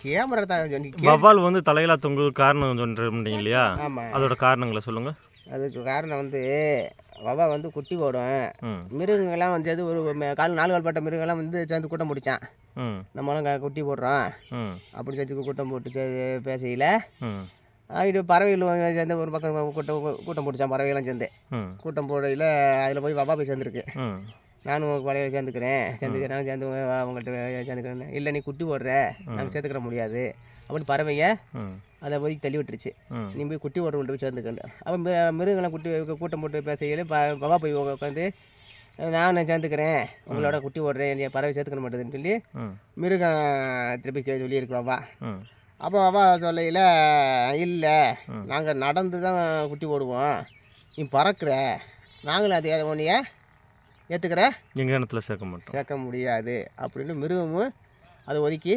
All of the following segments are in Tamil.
கேமரா தான் வவ்வால் வந்து தலையிலா தொங்குது காரணம் சொல்றீங்க இல்லையா? அதோட காரணங்களை சொல்லுங்க. அதுக்கு காரணம் வந்து வவா வந்து குட்டி போடும் மிருகங்கள்லாம் வந்து அது ஒரு கால் நாலு கால் பட்ட மிருகங்கள்லாம் வந்து சேர்ந்து கூட்டம் பிடிச்சான். நம்மளும் குட்டி போடுறோம். அப்படி சேர்த்து கூட்டம் போட்டு பேசையில். இது பறவைகள் சேர்ந்து ஒரு பக்கம் கூட்டம் கூட்டம் பிடிச்சான் பறவைகள்லாம் சேர்ந்து. கூட்டம் போடையில் அதில் போய் வவா போய் சேர்ந்துருக்கு. நானும் பழைய சேர்ந்துக்கிறேன். சேர்ந்துக்கிறேன் நானும் சேர்ந்து அவங்கள்ட்ட சேர்ந்துக்கிறேன் இல்லை நீ குட்டி போடுற. நாங்கள் சேர்த்துக்கிற முடியாது. அப்படின்னு பறவைங்க அதை போய் தள்ளி விட்டுருச்சு நீ போய் குட்டி ஓடுறவங்கள்ட்ட போய் சேர்ந்துக்கண்டு அப்போ மிரு- மிருகங்களாம் குட்டி கூட்டம் போட்டு பேசையில் பவா போய் உட்காந்து நான் சேர்ந்துக்கிறேன். உங்களோட குட்டி ஓடுறேன் நீ பறவை சேர்த்துக்க மாட்டேதுன்னு சொல்லி மிருகம் திருப்பி கே- சொல்லியிருக்கு ம். அப்போ வவா சொல்லையில் இல்லை நாங்கள் நடந்து தான் குட்டி போடுவோம். நீ பறக்கிற. நாங்களும் அதே உன்னைய ஏற்றுக்கிற எங்கள் இடத்துல சேர்க்க மாட்டோம். சேர்க்க முடியாது. அப்படின்னு மிருகமும் அதை ஒதுக்கி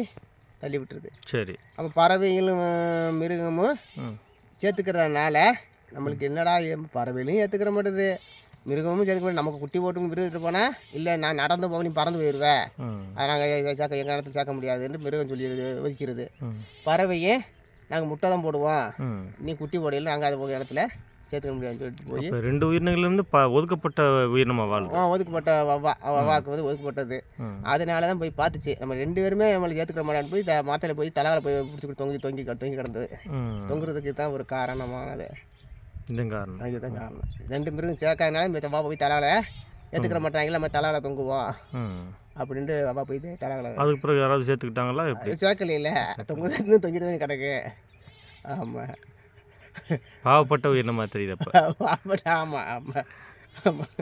தள்ளி விட்டுருது. சரி. அப்போ பறவைகளும் மிருகமும் சேர்த்துக்கிறதுனால நம்மளுக்கு என்னடா இது? பறவையிலையும் ஏற்றுக்கிற மாட்டேது. மிருகமும் சேர்த்துக்க நமக்கு குட்டி போட்டு மிருகத்துட்டு போனால் இல்லை நான் நடந்து போக நீ பறந்து போயிடுவேன் அதை நாங்கள் சேர்க்க எங்கள் இடத்துல சேர்க்க முடியாதுன்னு மிருகம் சொல்லிடுது ஒதுக்கிறது. ம். பறவையே நாங்கள் முட்டை தான் போடுவோம். நீ குட்டி போடையில் நாங்கள் அதை போக இடத்துல சேர்த்துக்க முடியாதுன்னு சொல்லிட்டு போய் ரெண்டு உயிரினங்கள்லேருந்து ப ஒதுக்கப்பட்ட உயிரினமாக வாழுது ஆ, ஒதுக்கப்பட்ட வவ்வாக்கு வந்து ஒதுக்கப்பட்டது. அதனால தான் போய் பார்த்துச்சு. நம்ம ரெண்டு பேருமே நம்மளுக்கு ஏற்றுக்கிற மாட்டான்னு போய் மரத்துல போய் தலைவரை போய் பிடிச்சி தொங்கி தொங்கி தொங்கி கிடந்தது. தொங்குறதுக்கு தான் ஒரு காரணமானது. இதுதான் காரணம். அதுதான் காரணம். ரெண்டு மிருகம் சேர்க்காதனால இந்த வா போய் தலால ஏற்றுக்கிற மாட்டாங்களா? நம்ம தலால தொங்குவோம் அப்படின்ட்டு வா போய் தலால அதுக்கு பிறகு யாராவது சேர்த்துக்கிட்டாங்களா? சேர்க்கல இல்லை தொங்குறது தொங்கிட்டு தான் கிடக்கு. ஆமாம் பாவப்பட்ட உயிரினமாக தெரியுது அப்போ. ஆமாம் ஆமாம் ஆமாம்